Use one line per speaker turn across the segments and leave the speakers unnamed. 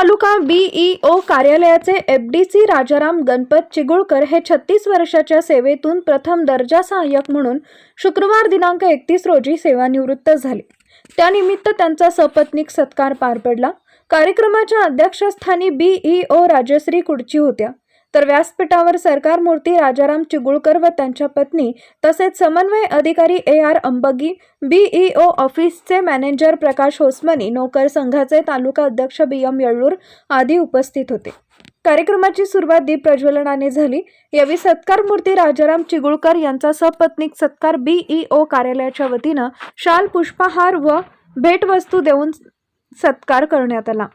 तालुका BEO कार्यालयाचे FDC Rajaram Ganpat Chigulkar हे छत्तीस वर्षाच्या सेवेतून प्रथम दर्जा सहाय्यक म्हणून शुक्रवार दिनांक एकतीस रोजी सेवानिवृत्त झाले. त्यानिमित्त त्यांचा सपत्नीक सत्कार पार पडला. कार्यक्रमाच्या अध्यक्षस्थानी बीईओ राजश्री कुडची होत्या. तर व्यासपीठावर सरकार मूर्ती राजाराम चिगुळकर व त्यांच्या पत्नी तसेच समन्वय अधिकारी ए आर अंबगी बीईओ ऑफिसचे मॅनेजर प्रकाश होसमनी नोकर संघाचे तालुका अध्यक्ष बी एम येळ्ळूर आदी उपस्थित होते. कार्यक्रमाची सुरुवात दीप प्रज्वलनाने झाली. यावेळी सत्कार मूर्ती राजाराम चिगुळकर यांचा सपत्नीक सत्कार बीईओ कार्यालयाच्या वतीनं शाल पुष्पहार व भेटवस्तू देऊन सत्कार करण्यात आला.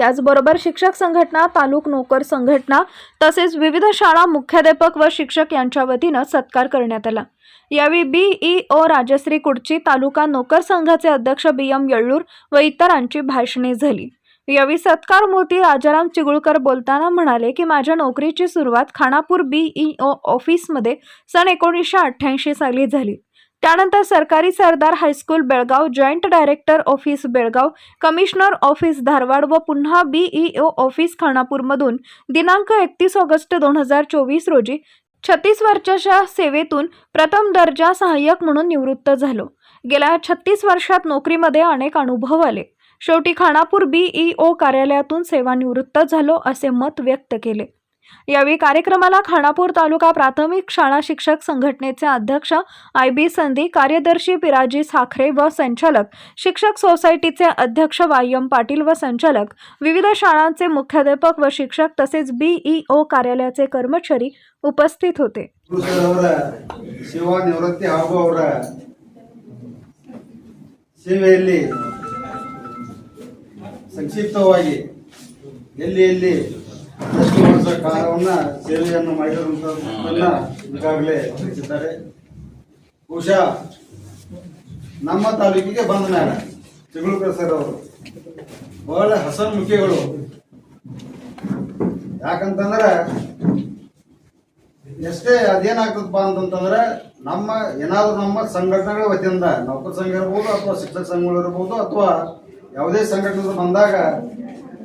त्याचबरोबर शिक्षक संघटना तालुक नोकर संघटना तसेच विविध शाळा मुख्याध्यापक व शिक्षक यांच्या वतीनं सत्कार करण्यात आला. यावेळी बीईओ राजश्री कुडची तालुका नोकर संघाचे अध्यक्ष बी एम येळ्ळूर व इतरांची भाषणे झाली. यावेळी सत्कार मूर्ती राजाराम चिगुळकर बोलताना म्हणाले की माझ्या नोकरीची सुरुवात खानापूर बीईओ ऑफिसमध्ये सन एकोणीसशे अठ्ठ्याऐंशी साली झाली. त्यानंतर सरकारी Sardar high school Belgaum joint director office Belgaum commissioner office Dharwad व पुन्हा बीईओ ऑफिस खानापूरमधून दिनांक एकतीस ऑगस्ट दोन हजार चोवीस रोजी छत्तीस वर्षाच्या सेवेतून प्रथम दर्जा सहाय्यक म्हणून निवृत्त झालो. गेल्या छत्तीस वर्षात नोकरीमध्ये अनेक अनुभव आले. शेवटी खानापूर बीईओ कार्यालयातून सेवानिवृत्त झालो असे मत व्यक्त केले. यावेळी कार्यक्रमाला खानापूर तालुका प्राथमिक शाळा शिक्षक संघटनेचे अध्यक्ष आय बी संधी कार्यदर्शी पिराजी साखरे व संचालक शिक्षक सोसायटीचे अध्यक्ष वाय एम पाटील व संचालक विविध शाळांचे मुख्याध्यापक व शिक्षक तसेच बीईओ कार्यालयाचे कर्मचारी उपस्थित होते
ಸರ್ ಅವರ ಶಿವ ನಿವೃತ್ತಿ ಹಾಗೂ ಅವರ ಸೇವೆಯಲ್ಲಿ ಸಂಕ್ಷಿಪ್ತವಾಗಿ ಎಲ್ಲಿ ಎಲ್ಲಿ ಕಾಲವನ್ನ ಸೇವೆಯನ್ನು ಮಾಡಿರುವಂತಹ ಈಗಾಗಲೇ ತಿಳಿಸಿದ್ದಾರೆ. ಬಹುಶಃ ನಮ್ಮ ತಾಲೂಕಿಗೆ ಬಂದ ಮೇಲೆ ಚಿಗಳು ಸರ್ ಅವರು, ಬಹಳ ಹಸನ್ಮುಖಿಗಳು. ಯಾಕಂತಂದ್ರೆ ಎಷ್ಟೇ ಅದೇನಾಗ್ತದಪ್ಪ ಅಂತಂತಂದ್ರೆ ನಮ್ಮ ಏನಾದರೂ ನಮ್ಮ ಸಂಘಟನೆಗಳ ವತಿಯಿಂದ, ನೌಕರ ಸಂಘ ಇರ್ಬೋದು ಅಥವಾ ಶಿಕ್ಷಕ ಸಂಘಗಳು ಇರ್ಬೋದು ಅಥವಾ ಯಾವುದೇ ಸಂಘಟನೆ ಬಂದಾಗ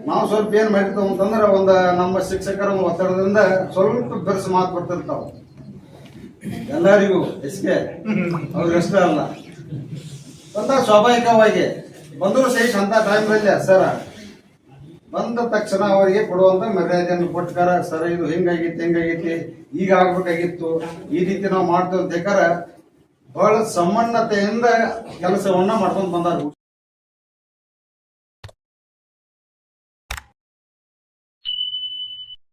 ನಾವು ಸ್ವಲ್ಪ ಏನ್ ಮಾಡಿರ್ತೇವೆ ಅಂತಂದ್ರೆ ಒಂದು ನಮ್ಮ ಶಿಕ್ಷಕರ ಒತ್ತಡದಿಂದ ಸ್ವಲ್ಪ ಬೆರೆಸು ಮಾತು ಬರ್ತಿರ್ತಾವ. ಎಲ್ಲರಿಗೂ ಎಸ್ಕೆ. ಅವ್ರಿಗಷ್ಟೇ ಅಲ್ಲ. ಅಂತ ಸ್ವಾಭಾವಿಕವಾಗಿ ಬಂದರು ಸಹಿತ ಅಂತ ಟೈಮ್ನಲ್ಲಿ ಸರ ಬಂದ ತಕ್ಷಣ ಅವರಿಗೆ ಕೊಡುವಂತ ಮರ್ಯಾದೆಯನ್ನು ಕೊಟ್ಟಾರ ಸರ, ಇದು ಹೆಂಗಾಗಿತ್ತು ಹೆಂಗಾಗಿತ್ತು ಈಗ ಆಗ್ಬೇಕಾಗಿತ್ತು, ಈ ರೀತಿ ನಾವು ಮಾಡ್ತೇವೆ ಅಂತ ಬಹಳ ಸಮನ್ನತೆಯಿಂದ ಕೆಲಸವನ್ನ ಮಾಡ್ಕೊಂಡು ಬಂದಾರ.